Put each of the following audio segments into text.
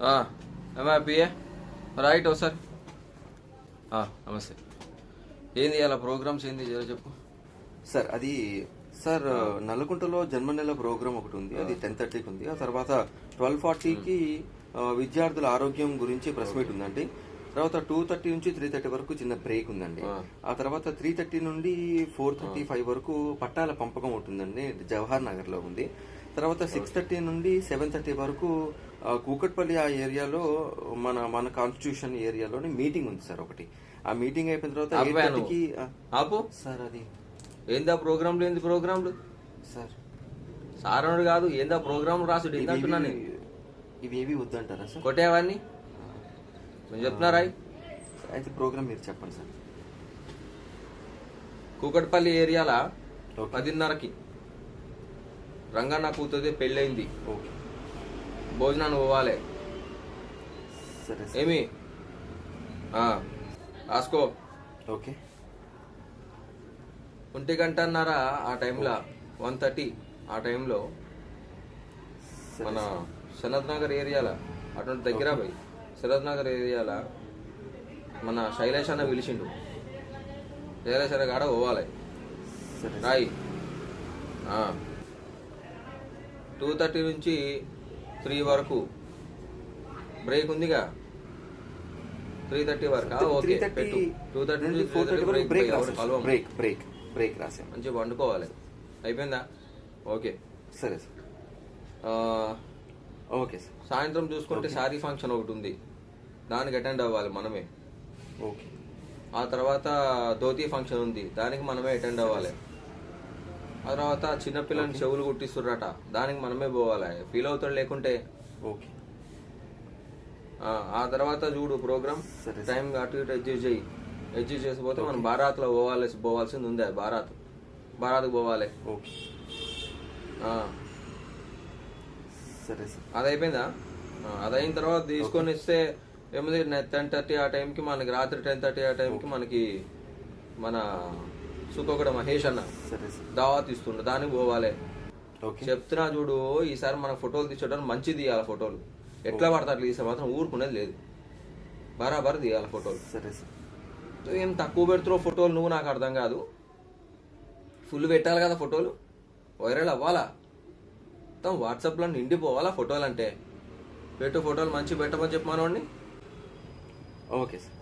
PA right ఒకసారి ఆ, నమస్తే. ఏంది అలా ప్రోగ్రామ్స్ ఏంది చెప్పు. సార్ అది సార్ నల్లకుంటలో జన్మ నెల ప్రోగ్రామ్ ఒకటి ఉంది అది టెన్ థర్టీకి ఉంది. ఆ తర్వాత ట్వెల్వ్ ఫార్టీకి విద్యార్థుల ఆరోగ్యం గురించి ప్రెస్ మీట్ ఉందండి. తర్వాత టూ థర్టీ నుంచి త్రీ థర్టీ వరకు చిన్న బ్రేక్ ఉందండి. ఆ. ఆ తర్వాత త్రీ థర్టీ నుండి ఫోర్ థర్టీ ఫైవ్ వరకు పట్టాల పంపకం ఉంటుందండి జవహర్ నగర్లో ఉంది. తర్వాత సిక్స్ థర్టీ నుండి సెవెన్ థర్టీ వరకు కూకట్పల్లి ఆ ఏరియాలో మన మన కాన్స్టిట్యూషన్ ఏరియాలోని మీటింగ్ ఉంది సార్ ఒకటి. ఆ మీటింగ్ అయిపోయిన తర్వాత ఎయిట్ ఆపాను. థర్టీకి ఆపు. సార్ అది. ఏందా ప్రోగ్రాంలు ఏంది ప్రోగ్రాంలు? సార్. సారణుడు కాదు ఏందా ప్రోగ్రాం రాసుడు నేను? ఇవేవి వద్దంటారా సార్? కొట్టేవన్నీ? నేను చెప్తున్నారా? అయితే ప్రోగ్రామ్ మీరు చెప్పండి సార్. కూకట్పల్లి ఏరియాల. పదిన్నరకి. రంగన్న కూతురుది పెళ్ళయింది. ఓకే. భోజనాన్ని పోవాలి. సరే ఏమి? రాసుకో. ఓకే. ఒంటి గంటన్నర ఆ టైంలో? వన్ థర్టీ ఆ టైంలో మన. శరత్ నగర్ ఏరియాల అటువంటి దగ్గర పోయి శరత్ నగర్ ఏరియాల మన శైలేష్ అన్న పిలిచిండు. శైలేష్ అన్న కాడ పోవాలి. రాయి. టూ థర్టీ నుంచి త్రీ వరకు బ్రేక్ ఉందిగా? త్రీ థర్టీ వరకు. ఓకే. పెట్టు. టూ థర్టీ నుంచి four thirty break break break break రాసాం మంచిగా వండుకోవాలి. అయిపోయిందా? ఓకే. సరే సార్. Okay sir. సాయంత్రం చూసుకుంటే. శారీ ఫంక్షన్ ఒకటి ఉంది. దానికి అటెండ్ అవ్వాలి మనమే. ఓకే. ఆ తర్వాత ధోతి ఫంక్షన్ ఉంది. దానికి మనమే అటెండ్ అవ్వాలి. ఆ తర్వాత చిన్నపిల్లని. చెవులు కుట్టిస్తుర్రట దానికి మనమే పోవాలి? ఫీల్ అవుతాడు లేకుంటే? ఓకే ఆ, తర్వాత చూడు ప్రోగ్రామ్. సరే, టైం అటు ఇటు అడ్జస్ట్ చేయి. అడ్జస్ట్ చేసిపోతే మనం ఓకే. బారాత్లో పోవాలి పోవాల్సింది ఉంది అది బారాత్. బారాత్కి పోవాలి. ఓకే సరే సార్. అది అయిపోయిందా ఆ, అది అయిన తర్వాత తీసుకొని ఇస్తే ఏముంది? టెన్ థర్టీ ఆ టైంకి మనకి రాత్రి టెన్ థర్టీ ఆ టైంకి మనకి మన సుఖోగడ మహేష్ అన్న. దావాత్ ఇస్తుండ దానికి పోవాలి. ఓకే. చెప్తున్నా చూడు ఈసారి మన ఫోటోలు తీసుకోవడానికి మంచిది తీయాలి ఫోటోలు. ఎట్లా పడతా అట్లా తీసే మాత్రం ఊరుకునేది లేదు. బరాబర్ తీయాలి ఫోటోలు. సరే ఏం తక్కువ పెడుతున్నావు ఫోటోలు నువ్వు నాకు అర్థం కాదు. ఫుల్ పెట్టాలి కదా ఫోటోలు. వైరల్ అవ్వాలా? మొత్తం వాట్సాప్లో నిండిపోవాలా ఫోటోలు అంటే పెట్టు ఫోటోలు మంచి పెట్టమని చెప్పమానోడిని ఓకే సార్.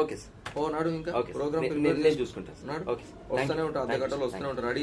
Okay sir. ఓ నాడు ఇంకా. ప్రోగ్రామ్ నేను- చూసుకుంటాను. వస్తూనే థాంక్యూ. ఉంటా అర్ధ గంటలో. వస్తూనే ఉంటా రెడీ